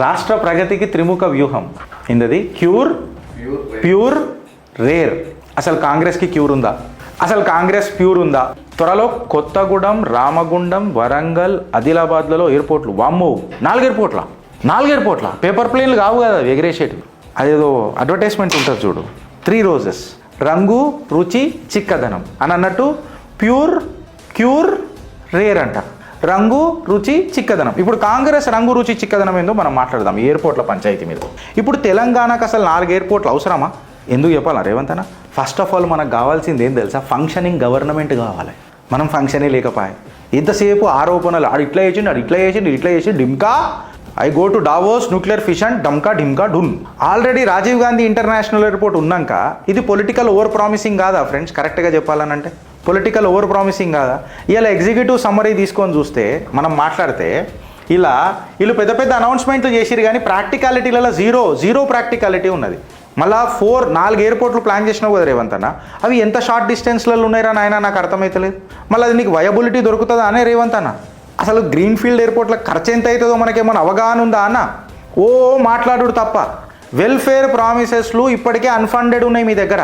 రాష్ట్ర ప్రగతికి త్రిముఖ వ్యూహం. ఇందది క్యూర్? Pure rare. అసలు కాంగ్రెస్కి క్యూర్ ఉందా? అసలు కాంగ్రెస్ ప్యూర్ ఉందా? త్వరలో కొత్తగూడెం రామగుండం వరంగల్ ఆదిలాబాద్లలో ఎయిర్పోర్ట్లు. వామ్మో నాలుగు ఎయిర్పోర్ట్ల? నాలుగు ఎయిర్పోర్ట్ల? పేపర్ ప్లేన్లు కావు కదా అవి ఎగిరేసేటివి. అదేదో అడ్వర్టైజ్మెంట్ ఉంటుంది చూడు. Three roses. రంగు రుచి చిక్కదనం. అని అన్నట్టు ప్యూర్ క్యూర్ రేర్ అంట రంగు రుచి చిక్కదనం. ఇప్పుడు కాంగ్రెస్ రంగు రుచి చిక్కదనం ఏందో మనం మాట్లాడదాం ఎయిర్పోర్ట్ల పంచాయతీ మీద. ఇప్పుడు తెలంగాణకు అసలు నాలుగు ఎయిర్పోర్ట్లు అవసరమా? ఎందుకు చెప్పాలా రేవంత్ అన్న ఫస్ట్ ఆఫ్ ఆల్ మనకు కావాల్సింది ఏం తెలుసా? ఫంక్షనింగ్ గవర్నమెంట్ కావాలి. మనం ఫంక్షనే లేకపోయా. ఇంతసేపు ఆరోపణలు ఆడు ఇట్లా చేసిండు ఆడు ఇట్లా చేసిండు ఇట్లా చేసి డిమ్కా I go to Davos nuclear fission డమ్కా ఢిమ్కా Dun already Rajiv Gandhi international airport ఉన్నాక ఇది పొలిటికల్ ఓవర్ ప్రామిసింగ్ కాదా ఫ్రెండ్స్ కరెక్ట్గా చెప్పాలనంటే. పొలిటికల్ ఓవర్ ప్రామిసింగ్ కాదా? ఇలా ఎగ్జిక్యూటివ్ సమ్మరీ తీసుకొని చూస్తే మనం మాట్లాడితే ఇలా వీళ్ళు పెద్ద పెద్ద అనౌన్స్మెంట్లు చేసిరు కానీ ప్రాక్టికాలిటీలలో జీరో జీరో ప్రాక్టికాలిటీ ఉన్నది. మళ్ళా ఫోర్ నాలుగు ఎయిర్పోర్ట్లు ప్లాన్ చేసినావు కదా రేవంత్ అన్న? అవి ఎంత షార్ట్ డిస్టెన్స్లలో ఉన్నాయరా నాయన? నాకు అర్థమవుతలేదు మళ్ళీ అది నీకు వయబిలిటీ దొరుకుతుందా అనే రేవంత్ అన్న? అసలు గ్రీన్ ఫీల్డ్ ఎయిర్పోర్ట్ల ఖర్చు ఎంత అవుతుందో మనకేమైనా అవగాహన ఉందా అన్న? ఓ మాట్లాడు తప్ప. వెల్ఫేర్ ప్రామిసెస్లు ఇప్పటికే అన్ఫండెడ్ ఉన్నాయి మీ దగ్గర.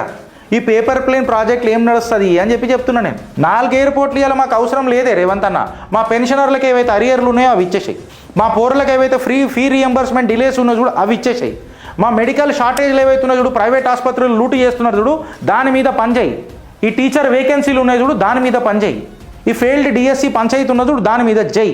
ఈ పేపర్ ప్లేన్ ప్రాజెక్టులు ఏం నడుస్తుంది అని చెప్పి చెప్తున్నా నేను. నాలుగు ఎయిర్పోర్ట్లు ఇవాళ మాకు అవసరం లేదే రేవంత్ అన్న. మా పెన్షనర్లకు ఏవైతే అరియర్లు ఉన్నాయో అవి ఇచ్చేసాయి. మా పౌరులకు ఏవైతే ఫ్రీ ఫీ రియంబర్స్మెంట్ డిలేస్ ఉన్నాయో చూడు అవి ఇచ్చేసాయి. మా మెడికల్ షార్టేజ్లు ఏవైతే ఉన్నాయో చూడు ప్రైవేట్ ఆసుపత్రులు లూటు చేస్తున్నారు చూడు దాని మీద పనిచేయి ఈ టీచర్ వేకెన్సీలు ఉన్నాయి చూడు దాని మీద పనిచేయి ఈ ఫెయిల్డ్ డిఎస్సి పంచాయతీ ఉన్నది చూడు దాని మీద జై